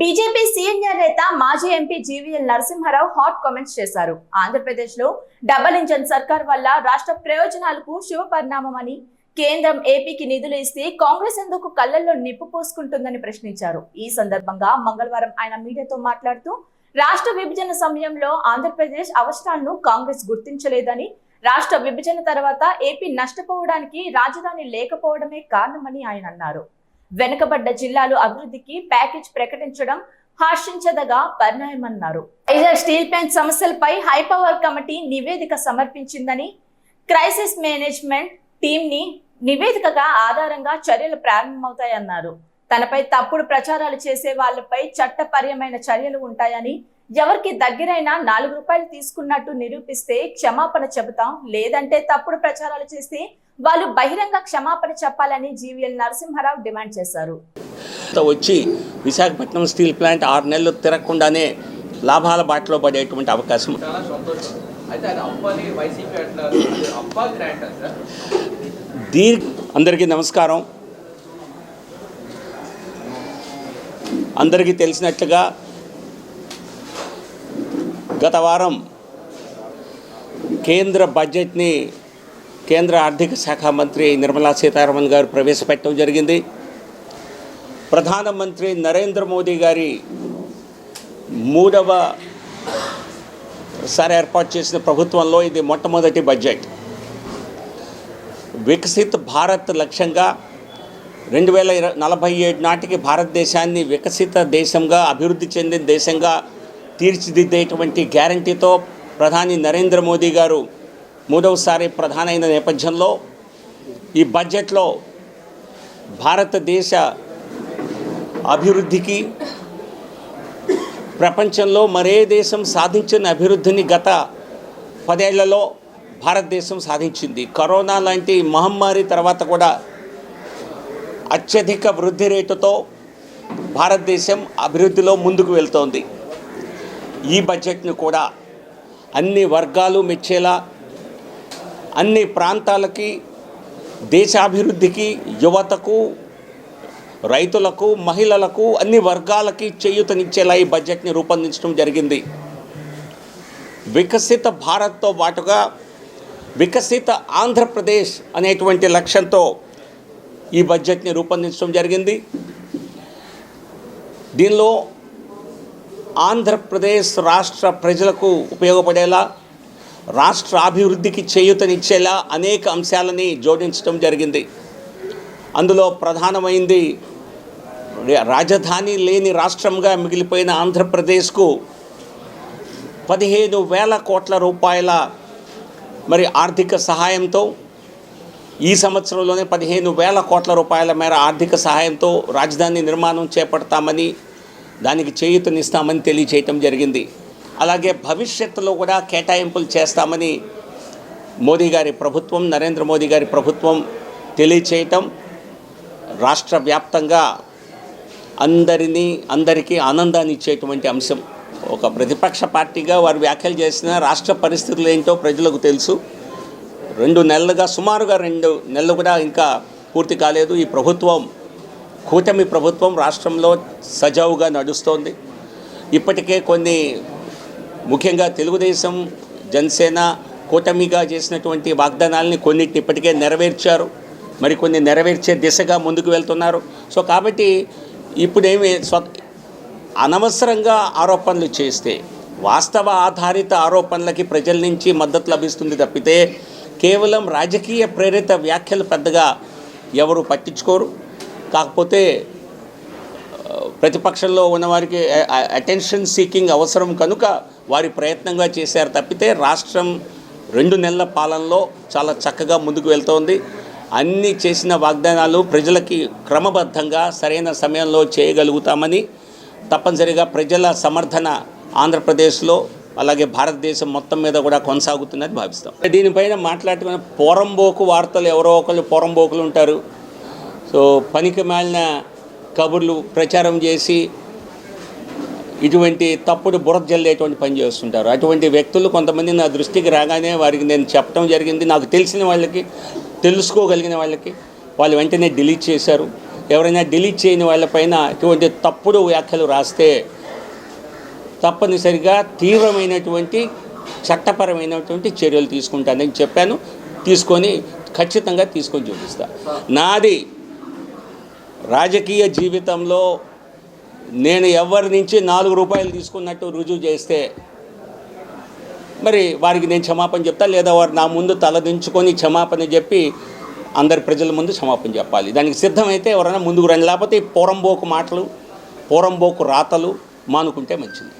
BJP senior నేత మాజీ MP GVL Narasimha Rao hot comments చేశారు. ఆంధ్రప్రదేశ్లో డబల్ ఇంజన్ సర్కార్ వల్ల రాష్ట్ర ప్రయోజనాలకు శుభ పరిణామమని కేంద్రం ఏపీకి నిధులు ఇస్తే కాంగ్రెస్ ఎందుకు కళ్ళల్లో నిప్పు పోసుకుంటుందని ప్రశ్నించారు. ఈ సందర్భంగా మంగళవారం ఆయన మీడియాతో మాట్లాడుతూ రాష్ట్ర విభజన సమయంలో ఆంధ్రప్రదేశ్ అవసరాలను కాంగ్రెస్ గుర్తించలేదని రాష్ట్ర విభజన తర్వాత ఏపీ నష్టపోవడానికి రాజధాని లేకపోవడమే కారణమని ఆయన అన్నారు. వెనుకబడ్డ జిల్లాలు అభివృద్ధికి ప్యాకేజ్ ప్రకటించడం హర్షించదగా పరిణామన్నారు వైజాగ్ స్టీల్ ప్లాంట్ సమస్యలపై హైపవర్ కమిటీ నివేదిక సమర్పించిందని క్రైసిస్ మేనేజ్మెంట్ టీంని నివేదికగా ఆధారంగా చర్యలు ప్రారంభమవుతాయన్నారు. తనపై తప్పుడు ప్రచారాలు చేసే వాళ్ళపై చట్టపర్యమైన చర్యలు ఉంటాయని ఎవరికి దగ్గరైనా నాలుగు రూపాయలు తీసుకున్నట్టు నిరూపిస్తే క్షమాపణ చెబుతాం. లేదంటే తప్పుడు ప్రచారాలు చేస్తే వాళ్ళు బహిరంగ క్షమాపణ చెప్పాలని జీవీఎల్ నరసింహారావు డిమాండ్ చేశారు. తో వచ్చి విశాఖపట్నం స్టీల్ ప్లాంట్ ఆరు నెలలు తిరగకుండానే లాభాల బాటలో పడేటువంటి అవకాశం. దీర్ అందరికీ నమస్కారం. అందరికీ తెలిసినట్లుగా గత వారం కేంద్ర బడ్జెట్ని కేంద్ర ఆర్థిక శాఖ మంత్రి నిర్మలా సీతారామన్ గారు ప్రవేశపెట్టడం జరిగింది. ప్రధానమంత్రి నరేంద్ర మోదీ గారి మూడవ సారి ఏర్పాటు చేసిన ప్రభుత్వంలో ఇది మొట్టమొదటి బడ్జెట్. వికసిత్ భారత్ లక్ష్యంగా రెండు వేల ఇర నలభై ఏడు నాటికి భారతదేశాన్ని వికసిత దేశంగా అభివృద్ధి చెందిన దేశంగా తీర్చిదిద్దేటువంటి గ్యారంటీతో ప్రధాని నరేంద్ర మోదీ గారు మూడవసారి ప్రధానైన నేపథ్యంలో ఈ బడ్జెట్లో భారతదేశ అభివృద్ధికి ప్రపంచంలో మరే దేశం సాధించిన అభివృద్ధిని గత పదేళ్ళలో భారతదేశం సాధించింది. కరోనా లాంటి మహమ్మారి తర్వాత కూడా అత్యధిక వృద్ధి రేటుతో భారతదేశం అభివృద్ధిలో ముందుకు వెళ్తోంది. ఈ బడ్జెట్ను కూడా అన్ని వర్గాలు మెచ్చేలా అన్ని ప్రాంతాలకి దేశాభివృద్ధికి యువతకు రైతులకు మహిళలకు అన్ని వర్గాలకి చేయూతనిచ్చేలా ఈ బడ్జెట్ని రూపొందించడం జరిగింది. వికసిత భారత్తో పాటుగా వికసిత ఆంధ్రప్రదేశ్ అనేటువంటి లక్ష్యంతో ఈ బడ్జెట్ని రూపొందించడం జరిగింది. దీనిలో ఆంధ్రప్రదేశ్ రాష్ట్ర ప్రజలకు ఉపయోగపడేలా రాష్ట్ర అభివృద్ధికి చేయూతనిచ్చేలా అనేక అంశాలని జోడించడం జరిగింది. అందులో ప్రధానమైంది రాజధాని లేని రాష్ట్రంగా మిగిలిపోయిన ఆంధ్రప్రదేశ్కు పదిహేను వేల కోట్ల రూపాయల మరి ఆర్థిక సహాయంతో ఈ సంవత్సరంలోనే పదిహేను వేల కోట్ల రూపాయల మేర ఆర్థిక సహాయంతో రాజధాని నిర్మాణం చేపడతామని దానికి చేయూతనిస్తామని తెలియచేయటం జరిగింది. అలాగే భవిష్యత్తులో కూడా కేటాయింపులు చేస్తామని మోదీ గారి ప్రభుత్వం నరేంద్ర మోదీ గారి ప్రభుత్వం తెలియచేయటం రాష్ట్ర వ్యాప్తంగా అందరినీ అందరికీ ఆనందాన్ని ఇచ్చేటువంటి అంశం. ఒక ప్రతిపక్ష పార్టీగా వారు వ్యాఖ్యలు చేసిన రాష్ట్ర పరిస్థితులు ఏంటో ప్రజలకు తెలుసు. రెండు నెలలుగా సుమారుగా రెండు నెలలు కూడా ఇంకా పూర్తి కాలేదు. ఈ ప్రభుత్వం కూటమి ప్రభుత్వం రాష్ట్రంలో సజావుగా నడుస్తోంది. ఇప్పటికే కొన్ని ముఖ్యంగా తెలుగుదేశం జనసేన కూటమిగా చేసినటువంటి వాగ్దానాలని కొన్నిటిని ఇప్పటికే నెరవేర్చారు. మరికొన్ని నెరవేర్చే దిశగా ముందుకు వెళ్తున్నారు. సో కాబట్టి ఇప్పుడేమి స్వ అనవసరంగా ఆరోపణలు చేస్తే వాస్తవ ఆధారిత ఆరోపణలకి ప్రజల నుంచి మద్దతు లభిస్తుంది తప్పితే కేవలం రాజకీయ ప్రేరిత వ్యాఖ్యలు పెద్దగా ఎవరు పట్టించుకోరు. కాకపోతే ప్రతిపక్షంలో ఉన్నవారికి అటెన్షన్ సీకింగ్ అవసరం కనుక వారి ప్రయత్నంగా చేశారు తప్పితే రాష్ట్రం రెండు నెలల పాలనలో చాలా చక్కగా ముందుకు వెళ్తోంది. అన్ని చేసిన వాగ్దానాలు ప్రజలకి క్రమబద్ధంగా సరైన సమయంలో చేయగలుగుతామని తప్పనిసరిగా ప్రజల సమర్థన ఆంధ్రప్రదేశ్లో అలాగే భారతదేశం మొత్తం మీద కూడా కొనసాగుతుందని భావిస్తాం. దీనిపైన మాట్లాడుకున్న పోరంబోకు వార్తలు ఎవరో ఒకళ్ళు పోరంబోకులు ఉంటారు. సో పనికి మాలిన కబుర్లు ప్రచారం చేసి ఇటువంటి తప్పుడు బురద జల్లేటువంటి పని చేస్తుంటారు. అటువంటి వ్యక్తులు కొంతమంది నా దృష్టికి రాగానే వారికి నేను చెప్పడం జరిగింది. నాకు తెలిసిన వాళ్ళకి తెలుసుకోగలిగిన వాళ్ళకి వాళ్ళు వెంటనే డిలీట్ చేశారు. ఎవరైనా డిలీట్ చేయని వాళ్ళపైన ఇటువంటి తప్పుడు వ్యాఖ్యలు రాస్తే తప్పనిసరిగా తీవ్రమైనటువంటి చట్టపరమైనటువంటి చర్యలు తీసుకుంటానని చెప్పాను. తీసుకొని ఖచ్చితంగా తీసుకొని చూపిస్తా. నాది రాజకీయ జీవితంలో నేను ఎవరి నుంచి నాలుగు రూపాయలు తీసుకున్నట్టు రుజువు చేస్తే మరి వారికి నేను క్షమాపణ చెప్తా లేదా వారు నా ముందు తలదించుకొని క్షమాపణ చెప్పి అందరి ప్రజల ముందు క్షమాపణ చెప్పాలి. దానికి సిద్ధమైతే ఎవరైనా ముందుకు రండి. లేకపోతే పూరంబోకు మాటలు పూరంబోకు రాతలు మానుకుంటే మంచిది.